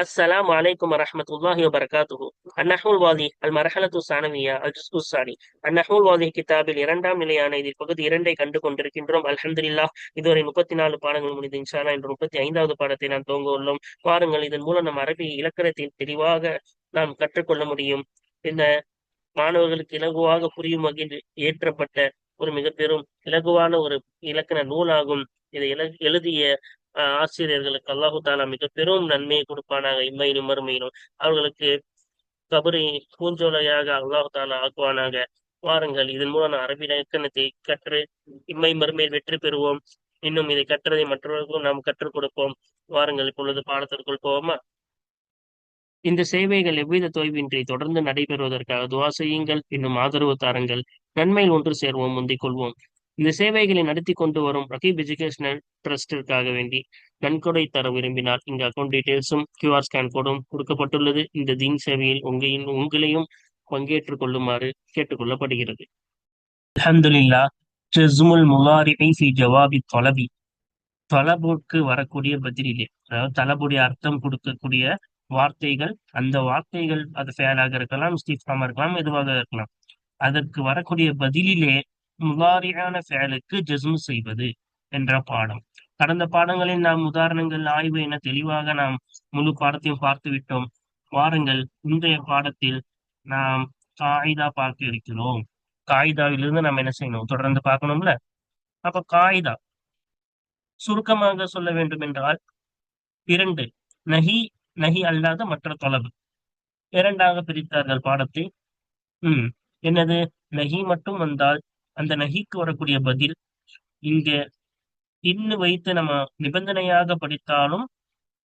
السلام عليكم ورحمة الله وبركاته النحو الواضح المرحلة الثانوية الجزء الثاني النحو الواضح கிதாபில் இரண்டாம் நிலையான இதில் பகுதி இரண்டை கண்டு கொண்டிருக்கின்றோம் அல்ஹம்துலில்லா இதுவரை முப்பத்தி நாலு பாடங்கள் முடிந்து இன்ஷால்லா என்று முப்பத்தி ஐந்தாவது பாடத்தை நாம் துவங்க உள்ளோம் பாருங்கள் இதன் மூலம் நம் அரபி இலக்கணத்தில் தெளிவாக நாம் கற்றுக்கொள்ள முடியும் இந்த மாணவர்களுக்கு இலகுவாக புரியும் வகையில் ஏற்றப்பட்ட ஒரு மிக பெரும் இலகுவான ஒரு இலக்கண நூலாகும் இதை எழு- எழுதிய ஆஹ் ஆசிரியர்களுக்கு அல்லாஹு தாலா மிக பெரும் நன்மையை கொடுப்பானாக. இம்மையிலும் மறுமையிலும். அவர்களுக்கு கபரை பூஞ்சோலையாக அல்லாஹு தாலா ஆக்குவானாக. வாருங்கள் இதன் மூலம் நாம் அரபி இலக்கணத்தை கற்று இம்மை மறுமையில் வெற்றி பெறுவோம். இன்னும் இதை கற்றதை மற்றவர்களுக்கும் நாம் கற்றுக் கொடுப்போம். வாருங்கள் இப்பொழுது பாடத்திற்குள் போவோமா? இந்த சேவைகள் எவ்வித தொய்வின்றி தொடர்ந்து நடைபெறுவதற்காக துவா செய்யுங்கள். இன்னும் ஆதரவு தாருங்கள். நன்மையில் ஒன்று சேர்வோம் முந்திக் கொள்வோம். இந்த சேவைகளை நடத்தி கொண்டு வரும் ரகீப் எஜுகேஷனல் ட்ரஸ்டிற்காக வேண்டி நன்கொடை தர விரும்பினால் இந்த அக்கௌண்ட் டீடைல்ஸும் கியூஆர் ஸ்கேன் கோடும் கொடுக்கப்பட்டுள்ளது. இந்த தீன் சேவையில் உங்களின் உங்களையும் பங்கேற்றுக் கொள்ளுமாறு கேட்டுக்கொள்ளப்படுகிறது. அஹமதுல்லா ஜெஸ்முல் முலாரிபை சி ஜவாபி தொலபி. தொலபுக்கு வரக்கூடிய பதிலிலே அதாவது தலபுடைய அர்த்தம் கொடுக்கக்கூடிய வார்த்தைகள் அந்த வார்த்தைகள் அது ஃபேலாக இருக்கலாம் ஸ்டிஃபாக இருக்கலாம் எதுவாக இருக்கலாம். அதற்கு வரக்கூடிய பதிலிலே முதாரியான ஃபேலுக்கு ஜஸ்மு செய்வது என்ற பாடம். கடந்த பாடங்களில் நாம் உதாரணங்கள் ஆய்வு என தெளிவாக நாம் முழு பாடத்தையும் பார்த்து விட்டோம். வாருங்கள் இன்றைய பாடத்தில் நாம் காயிதா பார்க்க இருக்கிறோம். காயிதாவிலிருந்து நாம் என்ன செய்யணும்? தொடர்ந்து பார்க்கணும்ல? அப்ப காயிதா. சுருக்கமாக சொல்ல வேண்டும் என்றால் இரண்டு நஹி நஹி அல்லாத மற்ற தொலைவு. இரண்டாக பிரித்தார்கள் பாடத்தை உம் என்னது? நஹி மட்டும் வந்தால் அந்த நகைக்கு வரக்கூடிய பதில் இங்க இன்னு வைத்து நம்ம நிபந்தனையாக படித்தாலும்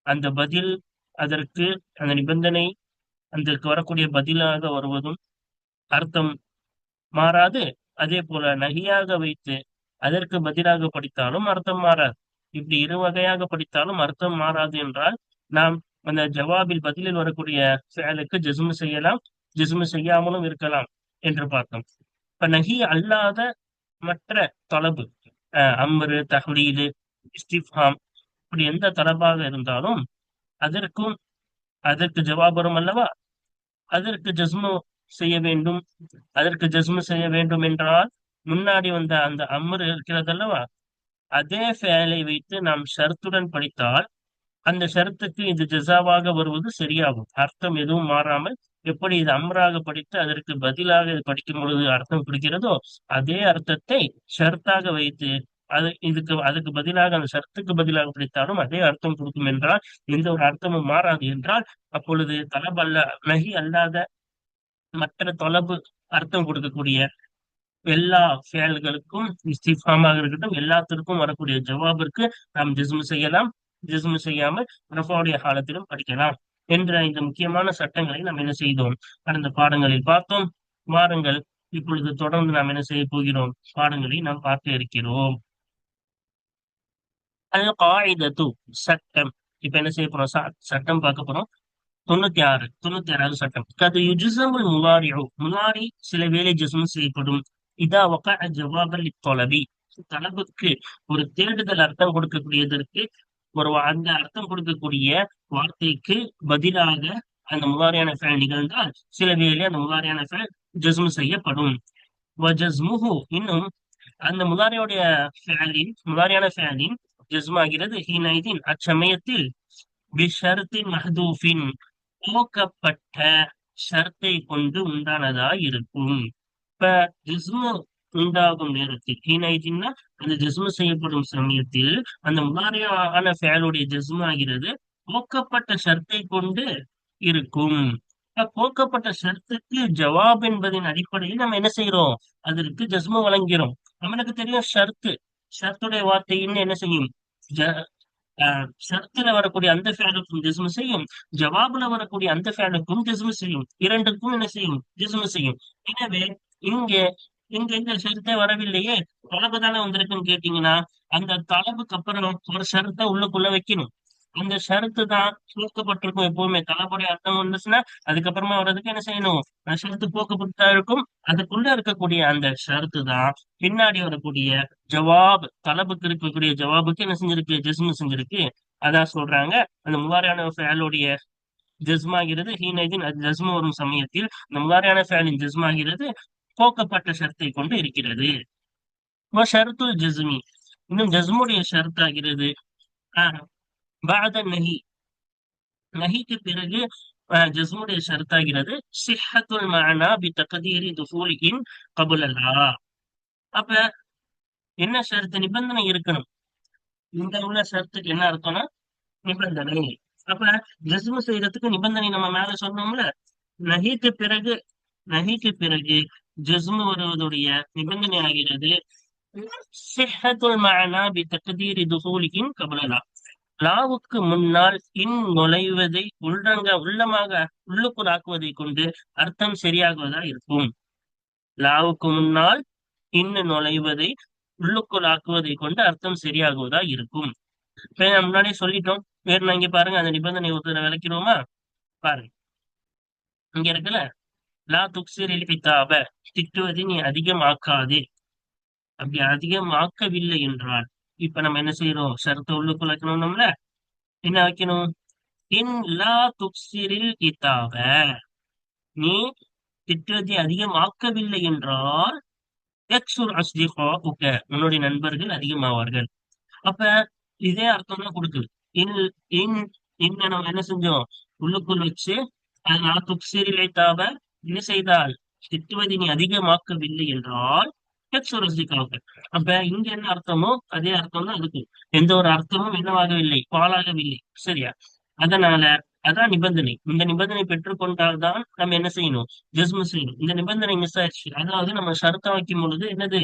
அந்த பதில் அதற்கு அந்த நிபந்தனை அதற்கு வரக்கூடிய பதிலாக வருவதும் அர்த்தம் மாறாது. அதே போல நகியாக வைத்து அதற்கு பதிலாக படித்தாலும் அர்த்தம் மாறாது. இப்படி இரு வகையாக படித்தாலும் அர்த்தம் மாறாது என்றால் நாம் அந்த ஜவாபில் பதிலில் வரக்கூடிய செயலுக்கு ஜிஸ்மு செய்யலாம். ஜிஸ்மு செய்யாமலும் இருக்கலாம் என்று பார்த்தோம். இப்ப நகி அல்லாத மற்ற தொலபு அம்ரு தஹ்லீது இஸ்டிஃபாம் இப்படி எந்த தலபாக இருந்தாலும் அதற்கும் அதற்கு ஜவாப் வரும் அல்லவா? அதற்கு ஜஸ்மு செய்ய வேண்டும். அதற்கு ஜஸ்மு செய்ய வேண்டும் என்றால் முன்னாடி வந்த அந்த அம்ரு இருக்கிறது அல்லவா அதே ஃபேலை வைத்து நாம் ஷர்த்துடன் படித்தால் அந்த ஷரத்துக்கு இது ஜஸாவாக வருவது சரியாகும். அர்த்தம் எதுவும் மாறாமல் எப்படி இது அம்ராக படித்து அதற்கு பதிலாக இது படிக்கும் பொழுது அர்த்தம் கொடுக்கிறதோ அதே அர்த்தத்தை ஷர்த்தாக வைத்து அது இதுக்கு அதுக்கு பதிலாக அந்த சர்த்துக்கு பதிலாக படித்தாலும் அதே அர்த்தம் கொடுக்கும் என்றால் எந்த ஒரு அர்த்தமும் மாறாது என்றால் அப்பொழுது தலப் அல்ல நகி அல்லாத மற்ற தொலபு அர்த்தம் கொடுக்கக்கூடிய எல்லா செயல்களுக்கும் இஸ்திஃபாமாக இருக்கட்டும் எல்லாத்திற்கும் வரக்கூடிய ஜவாபிற்கு நாம் ஜிஸ்மு செய்யலாம். ஜிஸ்மு செய்யாமல் ரஃபாவுடைய காலத்திலும் படிக்கலாம். என்ற இந்த முக்கியமான சட்டங்களை நாம் என்ன செய்தோம்? கடந்த பாடங்களில் பார்த்தோம். வாருங்கள் இப்பொழுது தொடர்ந்து நாம் என்ன செய்ய போகிறோம்? பாடங்களை நாம் பார்க்க இருக்கிறோம். அல் காயிதத்து சட்டம். இப்ப என்ன செய்ய போறோம்? ச- சட்டம் பார்க்க போறோம். தொண்ணூத்தி ஆறு தொண்ணூத்தி ஆறாவது சட்டம். கது யுஜுசமுல் முலாரியோ முலாரி சில வேலை ஜிசமும் செய்யப்படும். இதா ஒக்க ஜவாபல் இத்தொலவி தளபுக்கு ஒரு தேடுதல் அர்த்தம் கொடுக்கக்கூடியதற்கு ஒரு அந்த அர்த்தம் கொடுக்கக்கூடிய வார்த்தைக்கு பதிலாக அந்த முலாரியான ஃபேல் நிகழ்ந்தால் சில வேலை அந்த முதாரியான ஃபேல் ஜஸ்மு செய்யப்படும். இன்னும் அந்த முதாரியோடைய ஃபேலின் முலாரியான ஃபேலின் ஜஸ்மாகிறது ஹீனைதின் அச்சமயத்தில் பிஷர்த்தின் மஹதூஃபின் போக்கப்பட்ட ஷர்த்தை கொண்டு உண்டானதா இருக்கும் இப்ப ஜிஸ்மு உண்டாகும் நேரத்தில். ஹீனைதின்னா அந்த ஜிஸ்மு செய்யப்படும் சமயத்தில் அந்த முலாரியான ஃபேலுடைய ஜிஸ்மு ஆகிறது போக்கப்பட்ட ஷர்த்தை கொண்டு இருக்கும். போக்கப்பட்ட ஷர்த்துக்கு ஜவாப் என்பதின் அடிப்படையில் நம்ம என்ன செய்யறோம் அதற்கு ஜஸ்மு வழங்கிறோம். நம்மளுக்கு தெரியும் ஷர்த்து. ஷர்த்துடைய வார்த்தைன்னு என்ன செய்யும்? ஜ- ஆஹ் ஷர்த்துல வரக்கூடிய அந்த ஃபேனுக்கும் ஜிஸ்மு செய்யும். ஜவாபுல வரக்கூடிய அந்த ஃபேலுக்கும் ஜிஸ்மு செய்யும். இரண்டுக்கும் என்ன செய்யும்? ஜிஸ்மு செய்யும். எனவே இங்கே இங்க இந்த ஷர்த்தே வரவில்லையே தொலபு தானே வந்திருக்குன்னு கேட்டீங்கன்னா அந்த தொலபுக்கு அப்புறம் ஒரு ஷர்த்தை உள்ளுக்குள்ள வைக்கணும். அந்த ஷரத்து தான் போக்கப்பட்டிருக்கும் எப்பவுமே. தலைப்புடைய அர்த்தம் வந்துச்சுன்னா அதுக்கப்புறமா வர்றதுக்கு என்ன செய்யணும்? அந்த ஷரத்து போக்கப்பட்டா இருக்கும். அதுக்குள்ள இருக்கக்கூடிய அந்த ஷரத்து தான் பின்னாடி வரக்கூடிய ஜவாப். தலைப்புக்கு இருக்கக்கூடிய ஜவாபுக்கு என்ன செஞ்சிருக்கு? ஜிஸ்மு செஞ்சிருக்கு. அதான் சொல்றாங்க. அந்த முவாரியான ஃபேலுடைய ஜிஸ்மாகிறது ஹீனதின் அது ஜஸ்மு வரும் சமயத்தில் இந்த முதாரியான ஃபேலின் ஜிஸ்மாகிறது போக்கப்பட்ட ஷர்த்தை கொண்டு இருக்கிறது. ஷருத்துல் ஜஸ்மி. இன்னும் ஜஸ்முடைய ஷர்த் ஆகிறது பாத நஹி. நஹிக்கு பிறகு ஜஸ்முடைய ஷர்த்தாகிறது. சிஹத்துல் மானா பி தகதீரி துஃபூலின் கபுலல்லா. அப்ப என்ன ஷர்த்து நிபந்தனை இருக்கணும்? இந்த உள்ள ஷர்த்துக்கு என்ன அர்த்தம்னா நிபந்தனை. அப்ப ஜஸ்மு செய்யறதுக்கு நிபந்தனை நம்ம மேல சொன்னோம்ல? நஹிக்கு பிறகு நஹிக்கு பிறகு ஜஸ்மு வருவதுடைய நிபந்தனை ஆகிறது சிஹத்துல் பி தக்தீரி கபலலா. லாவுக்கு முன்னால் இன் நுழைவதை உள்ளங்க உள்ளமாக உள்ளுக்குள் ஆக்குவதை கொண்டு அர்த்தம் சரியாகுவதா இருக்கும். லாவுக்கு முன்னால் இன்னு நுழைவதை உள்ளுக்குள் ஆக்குவதை கொண்டு அர்த்தம் சரியாகுவதா இருக்கும். முன்னாடியே சொல்லிட்டோம். வேறு இங்க பாருங்க அந்த நிபந்தனை ஒருத்தர விளக்கிறோமா பாருங்க. இங்க இருக்குல்ல? லா துக்சிர் கிதாப திட்டுவதை நீ அதிகமாக்காதே. அப்படி அதிகமாக்கவில்லை என்றால் இப்ப நம்ம என்ன செய்யறோம் சரத்தை உள்ளுக்குள்ள வைக்கணும் நம்மள? என்ன வைக்கணும்? இன் லா துக்சிரில் கிதாப நீ திட்டுவதை அதிகமாக்கவில்லை என்றால் எக்ஸுர் அஸ்திகா உன்னுடைய நண்பர்கள் அதிகமாவார்கள். அப்ப இதே அர்த்தம் தான் கொடுக்குது. இன் இன் இங்க நம்ம என்ன செஞ்சோம்? உள்ளுக்குள் வச்சு அதனால துக்சிரிலை தாவ என்ன செய்தால் திட்டுவதை நீ அதிகமாக்கவில்லை என்றால் அப்ப இங்க என்ன அர்த்தமோ அதே அர்த்தம் தான் இருக்கு. எந்த ஒரு அர்த்தமும் என்னவாகவில்லை பாலாகவில்லை சரியா? அதனால அதான் நிபந்தனை. இந்த நிபந்தனை பெற்றுக்கொண்டால்தான் நம்ம என்ன செய்யணும்? ஜஸ்மு செய்யணும். இந்த நிபந்தனை மிஸ் ஆயிடுச்சு. அதாவது நம்ம ஷர்த்தம் வைக்கும் பொழுது என்னது?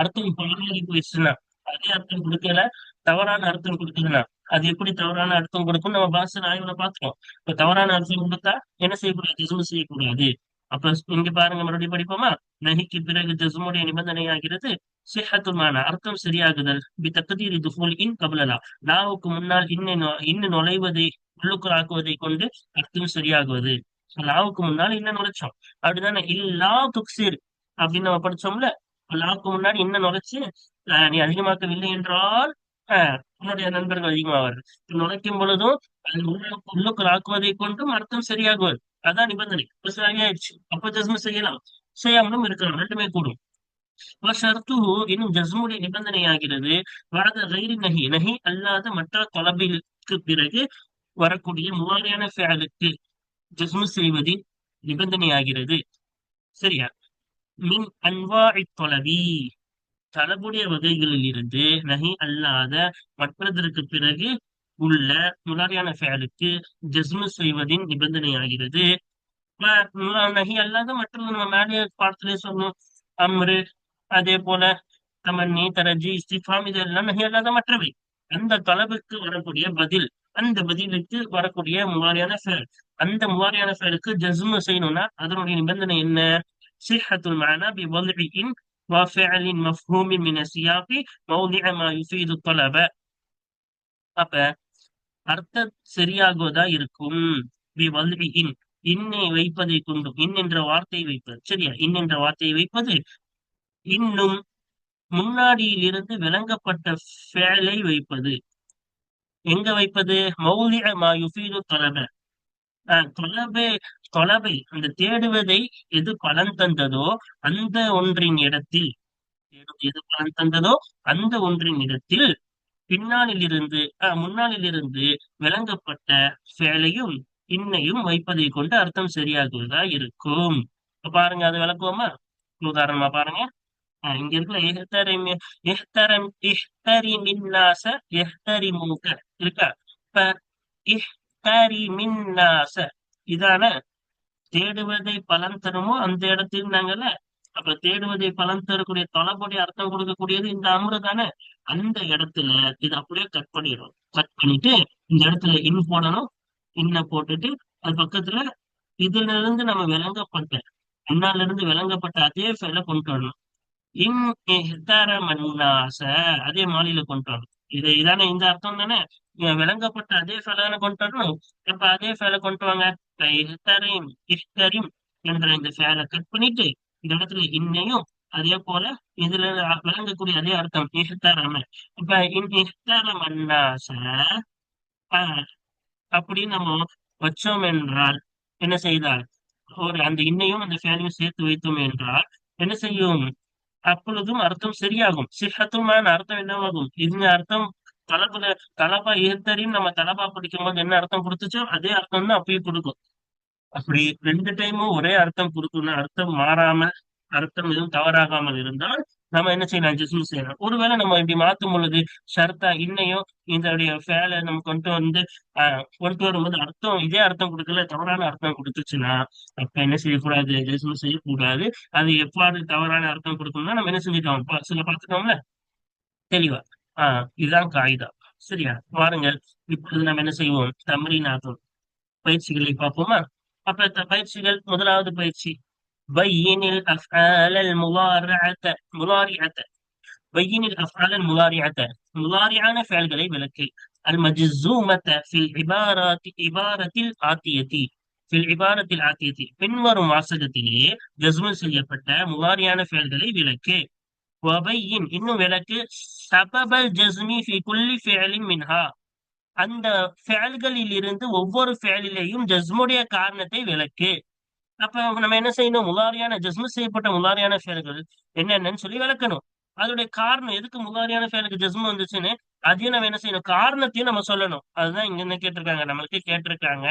அர்த்தம் பாலாகி போயிடுச்சுன்னா அதே அர்த்தம் கொடுக்கல தவறான அர்த்தம் கொடுக்குதுன்னா அது எப்படி தவறான அர்த்தம் கொடுக்கும் நம்ம பாசன் ஆய்வுல பாத்துக்கோம் இப்ப தவறான அர்த்தம் கொடுத்தா என்ன செய்யக்கூடாது? ஜஸ்மு செய்யக்கூடாது. அப்ப இங்க பாருங்க மறுபடியும் படிப்போமா? நகிக்கு பிறகு ஜஸ்முடைய நிபந்தனை ஆகிறது சிஹத்துமான அர்த்தம் சரியாகுதல். பி தக்கதீர் துஃபூல் இன் கபலலா. லாவுக்கு முன்னால் இன்னும் இன்னும் நுழைவதை உள்ளுக்குள் ஆக்குவதை கொண்டு அர்த்தம் சரியாகுவது. லாவுக்கு முன்னால் இன்னும் நுழைச்சோம். அப்படிதானே? இல்லா துக்சிர். அப்படின்னு நம்ம படிச்சோம்ல? லாவுக்கு முன்னாடி இன்னும் நுழைச்சு நீ அதிகமாக்கவில்லை என்றால் உன்னுடைய நண்பர்கள் அதிகமாவார்கள். நுழைக்கும் பொழுதும் உள்ளுக்குள் ஆக்குவதை கொண்டும் அர்த்தம் சரியாகுவது. அதான் நிபந்தனை. இப்ப சரியாயிடுச்சு. அப்ப ஜஸ்மு செய்யலாம். செய்யாமலும் இருக்கலாம். ரெண்டுமே கூடும். ஷர்த்து இன்னும் ஜஸ்முடைய நிபந்தனை ஆகிறது. வரத கைரி நகி. நகி அல்லாத மற்ற தொலைபிற்கு பிறகு வரக்கூடிய முவாரியான ஃபேலுக்கு ஜஸ்மு செய்வது நிபந்தனை ஆகிறது. சரியா? மின் அன்வா தொலவி. தலபுடைய வகைகளில் இருந்து நகி அல்லாத மற்றதற்கு பிறகு உள்ள முலாரியான ஃபேலுக்கு ஜஸ்மு செய்வதின் நிபந்தனை ஆகிறது நகி அல்லாத மற்றும் நம்ம மேலே பாடத்திலே சொன்னோம் அம்ரு அதே போல தமன்னி தரஜி இஸ்திஃபாம் இதெல்லாம் நகி அல்லாத மற்றவை அந்த தொலைவுக்கு வரக்கூடிய பதில் அந்த பதிலுக்கு வரக்கூடிய முவாரியான ஃபேல் அந்த முவாரியான ஃபேலுக்கு ஜஸ்மு செய்யணும்னா அதனுடைய நிபந்தனை என்ன சிஹத்துல் மானா பி வல்இன் وفعل مفهوم من السياق موضع ما يفيد الطلب அப்ப அர்த்தம் சரியாகுவதா இருக்கும்? இன்னை வைப்பதை கொண்டும் இன் என்ற வார்த்தையை வைப்பது. சரியா? இன் என்ற வார்த்தையை வைப்பது. இன்னும் முன்னாடியில் இருந்து விளங்கப்பட்ட ஃபேலை வைப்பது. எங்க வைப்பது? மௌலிய மா யுஃபீது தொலப. தொலபை தொலபை அந்த தேடுவதை எது பலன் தந்ததோ அந்த ஒன்றின் இடத்தில் எது பலன் தந்ததோ அந்த ஒன்றின் இடத்தில் பின்னாளிலிருந்து முன்னாளிலிருந்து விளங்கப்பட்ட வேலையும் இன்னையும் வைப்பதை கொண்டு அர்த்தம் சரியாகுவதா இருக்கும். பாருங்க அது விளக்குவோமா? உதாரணமா பாருங்க. இங்க இருக்குல்ல எஹ்தரிம் எஹ்தரம் இஹ்தரி மின்னாச எஹ்தரி மூக்க இருக்கா? இப்ப இஹ்தரி மின்னாச. இதான தேடுவதை பலன் தருமோ? அந்த இடத்துல நாங்கல்ல அப்ப தேடுவதை பலன் தரக்கூடிய தொலைபடி அர்த்தம் கொடுக்கக்கூடியது இந்த அமுறு தானே? அந்த இடத்துல இது அப்படியே கட் பண்ணிடும் கட் பண்ணிட்டு இந்த இடத்துல இன் போடணும். இன்ன போட்டுட்டு அது பக்கத்துல இதுல இருந்து நம்ம விளங்கப்பட்ட முன்னால இருந்து விளங்கப்பட்ட அதே ஃபைல கொண்டு வரணும். இன் ஹித்தார மன்னாச அதே மாலையில கொண்டு வரணும். இது இதானே இந்த அர்த்தம் தானே? விளங்கப்பட்ட அதே ஃபேல கொண்டு வரணும். இப்ப அதே ஃபைல கொண்டு வாங்க. இஃப்தரிம் என்ற இந்த ஃபேலை கட் பண்ணிட்டு இந்த இடத்துல இன்னையும் அதே போல இதுல விளங்கக்கூடிய அதே அர்த்தம் இஹ்தரம இப்ப இஹ்தரம் அன்னாச அப்படின்னு நம்ம வச்சோம் என்றால் என்ன செய்தால்? ஒரு அந்த இன்னையும் அந்த ஃபேனையும் சேர்த்து வைத்தோம் என்றால் என்ன செய்யும்? அப்பொழுதும் அர்த்தம் சரியாகும். சிஹத்துமான அர்த்தம் என்னவாகும்? இது அர்த்தம் தலப்புல தலப்பா ஏத்தரின்னு நம்ம தலப்பா படிக்கும் போது என்ன அர்த்தம் கொடுத்துச்சோ அதே அர்த்தம் தான் அப்பயும் கொடுக்கும். அப்படி ரெண்டு டைமும் ஒரே அர்த்தம் கொடுக்கணும் அர்த்தம் மாறாம அர்த்தம் எதுவும் தவறாகாமல் இருந்தால் நம்ம என்ன செய்யலாம்? ஜிஸ்மு செய்யலாம். ஒருவேளை நம்ம இப்படி மாத்தும் பொழுது ஷர்த்தா இன்னையும் இதனுடைய ஃபேலை நம்ம கொண்டு வந்து ஆஹ் கொண்டு வரும்போது அர்த்தம் இதே அர்த்தம் கொடுக்கல தவறான அர்த்தம் கொடுத்துச்சுன்னா அப்ப என்ன செய்யக்கூடாது? ஜிஸ்மு செய்யக்கூடாது. அது எவ்வாறு தவறான அர்த்தம் கொடுக்கணும்னா நம்ம என்ன செஞ்சுட்டோம் சில பார்த்துட்டோம்ல? தெளிவா. ஆஹ் இதுதான் காயிதா. சரியா? பாருங்கள். இப்பொழுது நம்ம என்ன செய்வோம்? தம்ரீன் ஆகும் பயிற்சிகளை பார்ப்போமா? حفظ بايسيكل مدراوت بايسي بين الأفعال المضارعة مضارعة. بين الأفعال المضارعة. مضارعة فعل قريب لك المجزومة في العبارة عبارة الآتية في العبارة الآتية. من مر معصدتي جزم سيئة. فتا مضارعة فعل قريب لك وبين إنه لك سبب الجزم في كل فعل منها. அந்த ஃபேல்களில் இருந்து ஒவ்வொரு ஃபேலிலையும் ஜஸ்முடைய காரணத்தை விளக்கு. அப்ப நம்ம என்ன செய்யணும்? முலாரியான ஜஸ்மு செய்யப்பட்ட முலாரியான ஃபேல்கள் என்னென்னன்னு சொல்லி விளக்கணும். அதோடைய காரணம் எதுக்கு முலாரியான ஃபேலுக்கு ஜஸ்மு வந்துச்சுன்னு? அதையும் நம்ம என்ன செய்யணும்? காரணத்தையும் நம்ம சொல்லணும். அதுதான் இங்க என்ன கேட்டிருக்காங்க. நம்மளுக்கு கேட்டிருக்காங்க.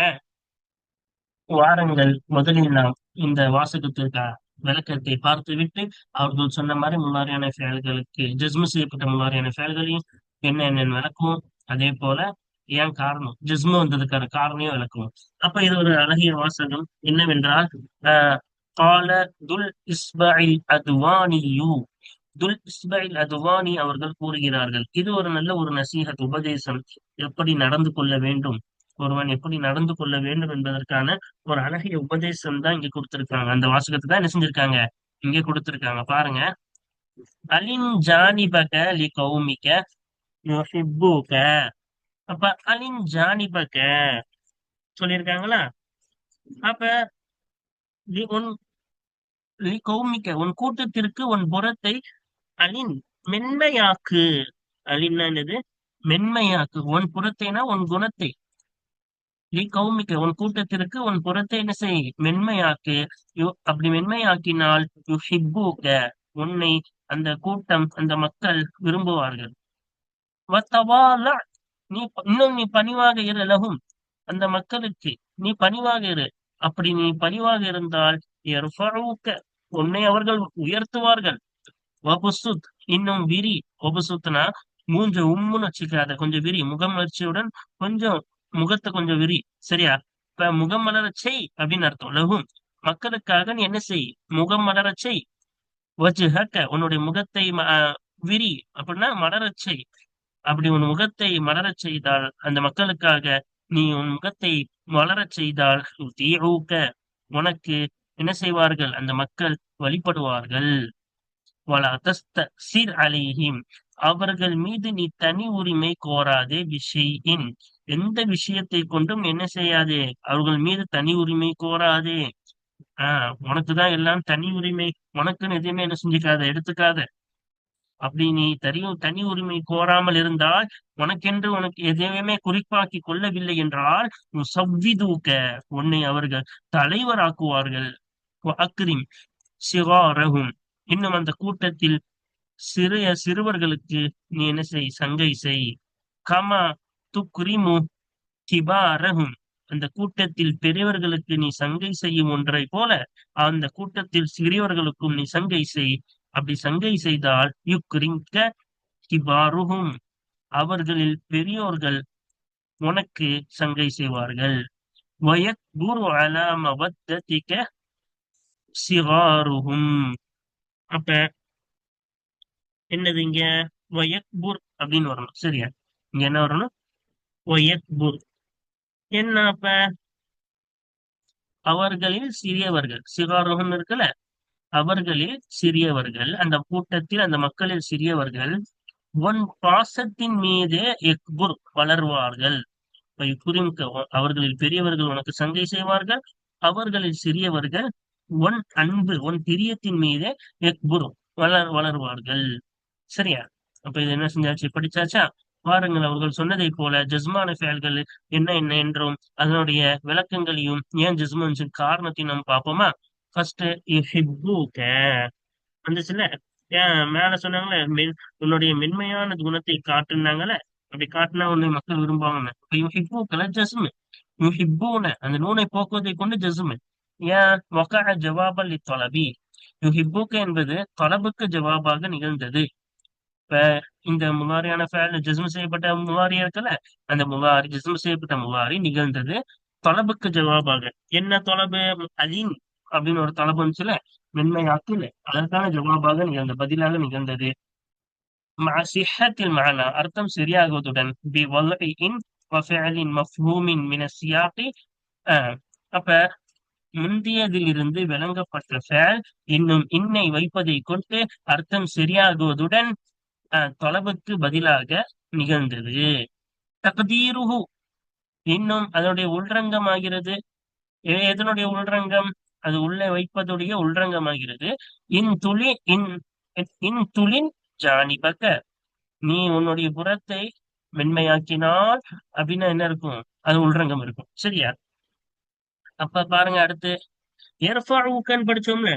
வாரங்கள் முதலில் நாம் இந்த வாசகத்திற்கு விளக்கத்தை பார்த்து விட்டு அவர்கள் சொன்ன மாதிரி முன்னாரியான ஃபேல்களுக்கு ஜஸ்மு செய்யப்பட்ட முன்னாரியான ஃபேல்களையும் என்ன என்னன்னு விளக்குவோம். அதே போல ஏன் காரணம்? ஜிஸ்மு வந்ததுக்கான காரணையும் விளக்குவோம். அப்ப இது ஒரு அழகிய வாசகம் என்னவென்றால் ஆஹ் கால துல் இஸ்பாயில் அதுவானியு துல் இஸ்பாயில் அதுவானி அவர்கள் கூறுகிறார்கள். இது ஒரு நல்ல ஒரு நசீகத் உபதேசம். எப்படி நடந்து கொள்ள வேண்டும்? ஒருவன் எப்படி நடந்து கொள்ள வேண்டும் என்பதற்கான ஒரு அழகிய உபதேசம் தான் இங்க கொடுத்திருக்காங்க அந்த வாசகத்தை தான் என்ன செஞ்சிருக்காங்க? இங்க கொடுத்திருக்காங்க. பாருங்க. அலின் ஜானிபக லி கௌமிக யுஹிப்புக. அப்ப அலின் ஜானிபக சொல்லியிருக்காங்களா? அப்ப லி உன் லி கௌமிக்க உன் கூட்டத்திற்கு உன் புறத்தை அலின் மென்மையாக்கு. அலின்னா என்னது? மென்மையாக்கு. உன் புறத்தைனா உன் குணத்தை. நீ கௌமிக்க உன் கூட்டத்திற்கு உன் புறத்தை என்ன செய்? மென்மையாக்கு. யு- அப்படி மென்மையாக்கினால் யுஹிப்புக உன்னை அந்த கூட்டம் அந்த மக்கள் விரும்புவார்கள். நீ இன்னும் நீ பணிவாக இரு லகும் அந்த மக்களுக்கு நீ பணிவாக இரு. அப்படி நீ பணிவாக இருந்தால் உன்னை அவர்கள் உயர்த்துவார்கள். வபுசுத் இன்னும் விரி. வபுசுத்னா மூஞ்ச உம்முன்னு வச்சுக்காத. கொஞ்சம் விரி. முகமலர்ச்சியுடன் கொஞ்சம் முகத்தை கொஞ்சம் விரி. சரியா? இப்ப முகம் மலர செய் அப்படின்னு அர்த்தம். லகும். மக்களுக்காக நீ என்ன செய்? முகம் மலர செய். வச்சு உன்னுடைய முகத்தை ம- விரி. அப்படின்னா மலரச்சை அப்படி உன் முகத்தை மலரச் செய்தால் அந்த மக்களுக்காக நீ உன் முகத்தை மலரச் செய்தால் தீரூக்க உனக்கு என்ன செய்வார்கள்? அந்த மக்கள் வழிபடுவார்கள். வலா சீர் அலைஹிம். அவர்கள் மீது நீ தனி உரிமை கோராதே விஷயின் எந்த விஷயத்தை கொண்டும் என்ன செய்யாதே? அவர்கள் மீது தனி உரிமை கோராதே. ஆஹ் உனக்குதான் எல்லாம் தனி உரிமை. உனக்குன்னு எதுவுமே என்ன செஞ்சுக்காத எடுத்துக்காத. அப்படி நீ தனி தனி உரிமை கோராமல் இருந்தால் உனக்கென்று உனக்கு எதையுமே குறிப்பாக்கி கொள்ளவில்லை என்றால் சவ்விதூக்க உன்னை அவர்கள் தலைவராக்குவார்கள். அக்ரிம் சிவாரகும் இன்னும் அந்த கூட்டத்தில் சிறிய சிறுவர்களுக்கு நீ என்ன செய் சங்கை செய். கமா துக்ரிமு கிபாரகும் அந்த கூட்டத்தில் பெரியவர்களுக்கு நீ சங்கை செய்யும் ஒன்றை போல அந்த கூட்டத்தில் சிறியவர்களுக்கும் நீ சங்கை செய். அப்படி சங்கை செய்தால் யுக்ரிங்க கிபாருகும். அவர்களில் பெரியோர்கள் உனக்கு சங்கை செய்வார்கள். வயக்புரு அலா மவத்ததிக சிகாருகும். அப்ப என்னது இங்க? வயக்புர் அப்படின்னு வரணும். சரியா? இங்க என்ன வரணும்? வயக்புர் என்ன அப்ப? அவர்களில் சிறியவர்கள். சிகாருகம் இருக்குல்ல? அவர்களில் சிறியவர்கள். அந்த கூட்டத்தில் அந்த மக்களில் சிறியவர்கள் உன் பாசத்தின் மீதே எக்புர் வளர்வார்கள். அவர்களில் பெரியவர்கள் உனக்கு சங்கை செய்வார்கள் அவர்களில் சிறியவர்கள் உன் அன்பு உன் பிரியத்தின் மீதே எக்புர் வளர் வளர்வார்கள். சரியா? அப்ப இது என்ன செஞ்சாச்சு? படிச்சாச்சா? பாருங்கள் அவர்கள் சொன்னதை போல ஜஸ்மான செயல்கள் என்ன என்ன என்றும் அதனுடைய விளக்கங்களையும் ஏன் ஜஸ்மான் காரணத்தையும் நம்ம பார்ப்போமா? ஃபர்ஸ்ட் வந்துச்சுல ஏன் மேல சொன்னாங்களே மென் உன்னுடைய மென்மையான குணத்தை காட்டுனாங்கல்ல அப்படி காட்டினா உன்னை மக்கள் விரும்புவாங்க யுஹிப்பூக்கல ஜசுமு யுஹிப்புன அந்த நூனை போக்குவதை கொண்டு ஜசுமு ஏன் வகா ஜவாபல் தொலபி யுஹிப்புக என்பது தொலபுக்கு ஜவாபாக நிகழ்ந்தது. இப்ப இந்த முகாரியான ஃபேல் ஜஸ்மு செய்யப்பட்ட முகாரி இருக்குல்ல அந்த முகாரி ஜஸ்மு செய்யப்பட்ட முகாரி நிகழ்ந்தது தொலபுக்கு ஜவாபாக. என்ன தொலபு? அலின் அப்படின்னு ஒரு தலைப்பு வந்துச்சுல மென்மையாக்குல அதற்கான ஜவாபாக நிகழ்ந்த பதிலாக நிகழ்ந்தது. சிஹத்தில் மானா அர்த்தம் சரியாகுவதுடன் பி மஃப்ஹூமின் மின சியாக்கி அப்ப முந்தியதிலிருந்து விளங்கப்பட்ட ஃபேல் இன்னும் இன்னை வைப்பதை கொண்டு அர்த்தம் சரியாகுவதுடன் தொலைவுக்கு பதிலாக நிகழ்ந்தது. தகுதீருஹு இன்னும் அதனுடைய உள்ரங்கம் ஆகிறது எதனுடைய உள்ரங்கம்? அது உள்ளே வைப்பதுடைய உள்ரங்கமாகிறது. இன் துளி இன் இன் துளின் ஜானிபக்க நீ உன்னுடைய புறத்தை மென்மையாக்கினால் அப்படின்னா என்ன இருக்கும்? அது உள்ரங்கம் இருக்கும். சரியா? அப்ப பாருங்க அடுத்து. ஏற்பாடு படிச்சோம்ல?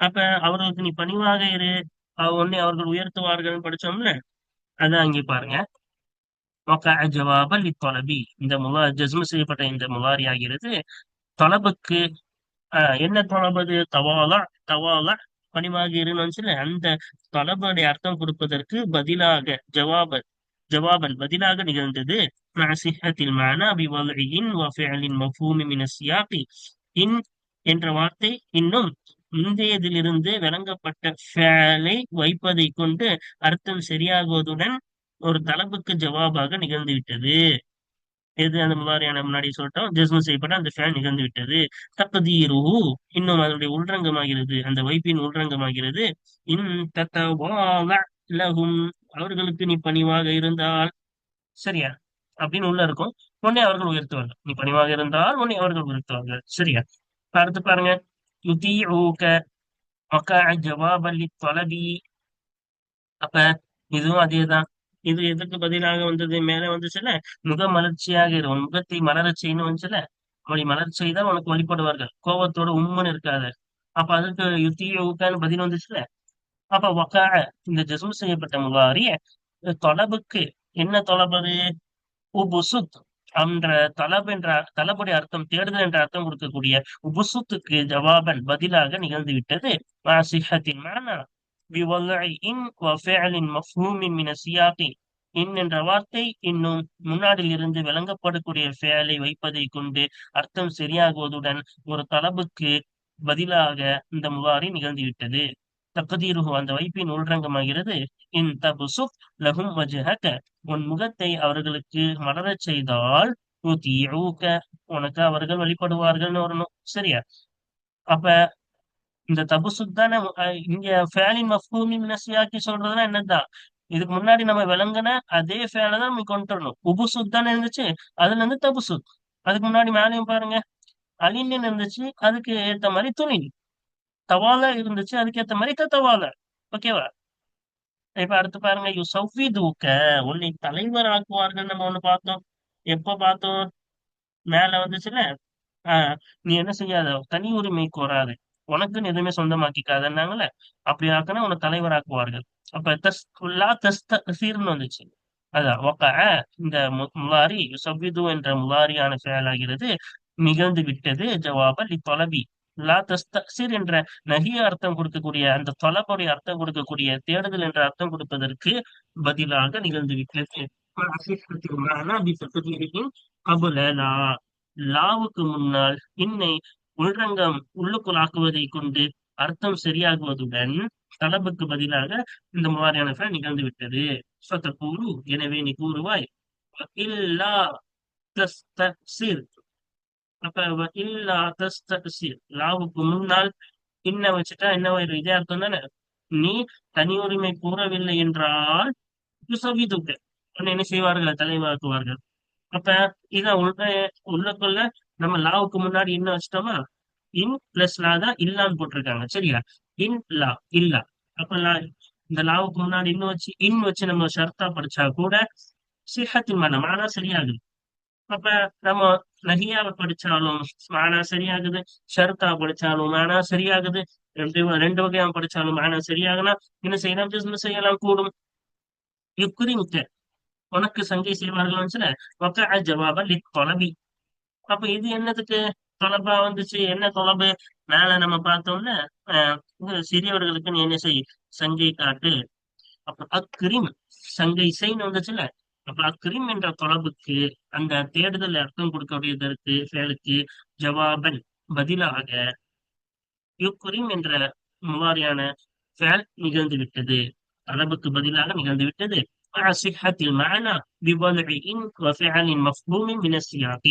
அப்ப அவர்களுக்கு நீ பணிவாக இரு. உன்னை அவர்கள் உயர்த்துவார்கள் படிச்சோம்ல? அதான் அங்கே பாருங்க. ஜவாபல் இத்தொலபி இந்த முலா ஜஸ்மு செய்யப்பட்ட இந்த முலாரி ஆகிறது தொலபுக்கு என்ன தொலபது தவாலா தவாலா பணிவாக இருந்துச்சுல அந்த தளபதி அர்த்தம் கொடுப்பதற்கு பதிலாக ஜவாபல் ஜவாபன் பதிலாக நிகழ்ந்தது. சிஹத்தில் மானா பிவல்இன் வஃபிஅலின் மஃபூமி மின சியாகி இன் என்ற வார்த்தை இன்னும் முந்தையதிலிருந்து விளங்கப்பட்ட ஃபேலை வைப்பதை கொண்டு அர்த்தம் சரியாகுவதுடன் ஒரு தளபுக்கு ஜவாபாக நிகழ்ந்துவிட்டது. எது அந்த மாதிரியான முன்னாடி சொல்லிட்டோம். ஜஸ்மு செய்யப்பட்ட அந்த ஃபேன் நிகழ்ந்து விட்டது. தக்கதீரு இன்னும் அதனுடைய உள்ரங்கமாகிறது அந்த வைப்பின் உள்ரங்கமாகிறது. இன் லகும் அவர்களுக்கு நீ பணிவாக இருந்தால். சரியா? அப்படின்னு உள்ள இருக்கும். உடனே அவர்கள் உயர்த்துவார்கள். நீ பணிவாக இருந்தால் உடனே அவர்கள் உயர்த்துவார்கள். சரியா? அடுத்து பாருங்க. யுதீஊக வகா ஜவாபல்லி தொலபி. அப்ப இதுவும் அதேதான். இது எதுக்கு பதிலாக வந்தது? மேல வந்துச்சுல முக மலர்ச்சியாக இருக்கும் முகத்தை மலர்ச்சின்னு வந்துச்சுல அப்படி மலர்ச்சியை தான் உனக்கு வழிபடுவார்கள். கோபத்தோட உம்முன்னு இருக்காது. அப்ப அதுக்கு யுத்திய ஊக்கான்னு பதில் வந்துச்சுல அப்ப வக்கா இந்த ஜஸ்மு செய்யப்பட்ட முகாரிய தொலபுக்கு என்ன தொலபது உபுசுத் என்ற தலப் என்ற தலபுடைய அர்த்தம் தேடுதல் என்ற அர்த்தம் கொடுக்கக்கூடிய உபுசுத்துக்கு ஜவாபன் பதிலாக நிகழ்ந்து விட்டது. சிஹத்தின் மானா. இன் மஃபூமின் மின சியாகி இன் என்ற வார்த்தை இன்னும் முன்னாடில் இருந்து விளங்கப்படக்கூடிய ஃபேலை வைப்பதை கொண்டு அர்த்தம் சரியாகுவதுடன் ஒரு தலபுக்கு பதிலாக இந்த முகாரி நிகழ்ந்துவிட்டது. தகுதீருகு அந்த வைப்பின் உள்ரங்கமாகிறது. இன் தபுசுக் லகும் வஜஹக. உன் முகத்தை அவர்களுக்கு மலரச் செய்தால் உனக்கு அவர்கள் வழிபடுவார்கள்னு வரணும் சரியா? அப்ப இந்த தபுசுக் தானே இங்க ஃபேலின் மஃபூமி மினசியாக்கி சொல்றதுன்னா என்னதான் இதுக்கு முன்னாடி நம்ம விளங்கின அதே ஃபேலை தான் நம்ம கொண்டு வரணும். உபுசுத் தானே இருந்துச்சு அதுல இருந்து தபுசுத் அதுக்கு முன்னாடி மேலையும் பாருங்க. அலின்னு இருந்துச்சு அதுக்கு ஏத்த மாதிரி துணி தவால இருந்துச்சு அதுக்கு ஏத்த மாதிரி தவால ஓகேவா? இப்ப அடுத்து பாருங்க யூ சௌஃபி தூக்க உன்னை தலைவர் ஆக்குவார்கள் நம்ம ஒண்ணு பார்த்தோம். எப்ப பார்த்தோம்? மேல வந்துச்சுல? ஆஹ் நீ என்ன செய்யாத? தனி உரிமை கோராது. உனக்குன்னு எதுவுமே சொந்தமாக்கிக்காதன்னாங்கல்ல? அப்படி ஆக்கினா உன்னை தலைவர் ஆக்குவார்கள் அப்ப தஸ் தஸ்த சீர்னு வந்துச்சு. அதான் ஒக்க இந்த முலாரி சவ்விது என்ற முலாரியான செயலாகிறது நிகழ்ந்து விட்டது ஜவாபல் இத்தொலபி லா தஸ்தீர் என்ற நகிய அர்த்தம் கொடுக்கக்கூடிய அந்த தொலபுடைய அர்த்தம் கொடுக்கக்கூடிய தேடுதல் என்ற அர்த்தம் கொடுப்பதற்கு பதிலாக நிகழ்ந்து விட்டது. லாவுக்கு முன்னால் இன்னை உள்ரங்கம் உள்ளுக்குள்ளாக்குவதை கொண்டு அர்த்தம் சரியாகுவதுடன் தலபுக்கு பதிலாக இந்த மாதிரியான நிகழ்ந்து விட்டது கூறு எனவே நீ கூறுவாய் இல்லா அப்ப இல்லா தஸ்தீர் லாவுக்கு முன்னால் இன்ன வச்சுட்டா என்ன ஒரு இதே அர்த்தம் தானே? நீ தனி உரிமை கூறவில்லை என்றால் என்ன செய்வார்கள்? தலைவாக்குவார்கள். அப்ப இதான் உள்ள உள்ளக்குள்ள நம்ம லாவுக்கு முன்னாடி என்ன வச்சிட்டோமா? இன் பிளஸ் லா தான் இல்லான்னு போட்டிருக்காங்க சரியா? இன் லா இல்லா. அப்ப லா இந்த லாவுக்கு முன்னாடி இன்னும் வச்சு இன் வச்சு நம்ம ஷர்த்தா படிச்சா கூட சிஹத்தின் மன மானா சரியாகுது. அப்ப நம்ம நஹியாவை படிச்சாலும் மானா சரியாகுது ஷர்த்தா படிச்சாலும் மானா சரியாகுது ரெண்டு ரெண்டு வகையா படிச்சாலும் மானா சரியாகலாம் என்ன செய்யலாம்? ஜிஸ்ம செய்யலாம் கூடும். யுக்ரிமுக்க உனக்கு சங்கை செய்வார்கள் வக்கா ஜவாப லித் தொலபி. அப்ப இது என்னதுக்கு? தொலபா வந்துச்சு. என்ன தொலபு? மேல நம்ம பார்த்தோம்ல சிறியவர்களுக்கு நீ என்ன செய்? சங்கை காட்டு. அப்ப அக்ரிம் சங்கை செய்ன்னு வந்துச்சுல அப்ப அக்ரிம் என்ற தொலபுக்கு அந்த தேடுதல் அர்த்தம் கொடுக்கக்கூடியதற்கு செயலுக்கு. ஜவாபன் பதிலாக யுக்ரிம் என்ற முவாரியான ஃபேல் நிகழ்ந்து விட்டது. அரபுக்கு பதிலாக நிகழ்ந்து விட்டது. صحة المعنى بوضع إن وفعل مفهوم من السياق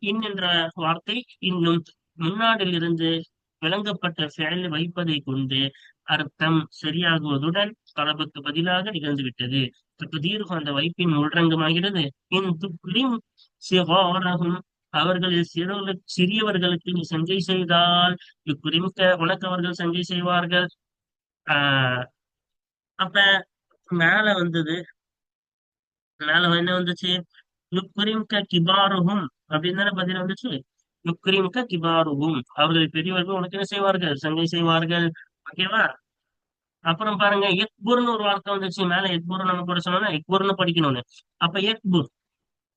இன் என்ற வார்த்தை இன்னும் முன்னாடிலிருந்து விளங்கப்பட்ட செயல் வைப்பதை கொண்டு அர்த்தம் சரியாகுவதுடன் தலபுக்கு பதிலாக நிகழ்ந்துவிட்டது தீர்வு அந்த வைப்பின் உள்ரங்கமாகிறது இன் துக்ரிம் சிவாரகும் அவர்களில் சிறியவர்களுக்கு நீ சங்கை செய்தால் இக்குறிமிக்க உனக்கு அவர்கள் சங்கை செய்வார்கள் ஆஹ் அப்ப மேல வந்தது. மேல என்ன வந்துச்சு? யுக்ரிம்க கிபாருகும் அப்படின்னு தானே பதில் வந்துச்சு. யுக்ரிம்க கிபாருகும் அவர்கள் பெரியவர்கள் உனக்கு என்ன செய்வார்கள்? சங்கை செய்வார்கள். ஓகேவா? அப்புறம் பாருங்க எக்புர்னு ஒரு வார்த்தை வந்துச்சு. மேல எக்புர் நம்ம கூட சொன்னோம்னா எக்புர்னு படிக்கணும்னு. அப்ப எக்புர்.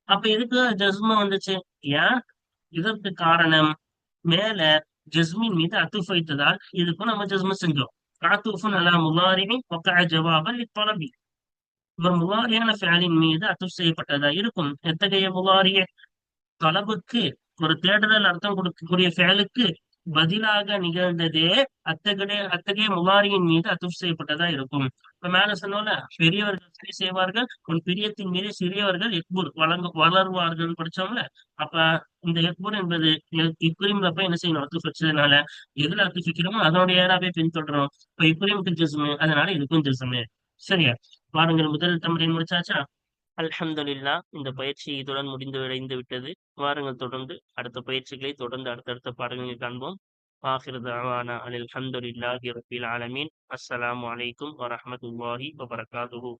அப்ப எதுக்கு ஜஸ்மா வந்துச்சு? ஏன்? இதற்கு காரணம் மேல ஜஸ்மின் மீது அத்துஃப் வைத்ததால் இதுக்கும் நம்ம ஜஸ்ம செஞ்சோம். காத்துஃபுன் على مضارع وقع ஜவாபல் للطلب. இவர் முலாரியான ஃபேலின் மீது அத்துஃப் செய்யப்பட்டதா இருக்கும். எத்தகைய முலாரிய? தொலபுக்கு ஒரு தேடுதல் அர்த்தம் கொடுக்கக்கூடிய ஃபேலுக்கு பதிலாக நிகழ்ந்ததே அத்தகைய அத்தகைய முகாரியின் மீது அத்துப் செய்யப்பட்டதா இருக்கும். இப்ப மேல சொன்னோம்ல பெரியவர்கள் சரி செய்வார்கள் உன் பிரியத்தின் மீது சிறியவர்கள் எக்பூர் வழங்க வளருவார்கள் படிச்சோம்ல அப்ப இந்த எக்பூர் என்பது இக்குரிம்ல போய் என்ன செய்யணும் அத்துப் வச்சதுனால எதுல அத்துப் வைக்கிறோமோ அதனுடைய ஏறாவே பின்தொடரும். இப்ப இக்குரிமுக்கு ஜிசமு அதனால இதுக்கும் ஜிசமு சரியா? பாருங்கள் முதல் தமிழின் முடிச்சாச்சா? அல்ஹம்துலில்லா இந்த பயிற்சி இதுடன் முடிந்து விளைந்து விட்டது. வாருங்கள் தொடர்ந்து அடுத்த பயிற்சிகளை தொடர்ந்து அடுத்தடுத்த பாடங்களில் காண்போம். ஆஹிர் தாவானா அல் அலமதுல்லாஹி ரபில் ஆலமீன். அஸ்ஸலாம் வலைக்கும் வரமத்துல்லாஹி வபரகாதுஹூ.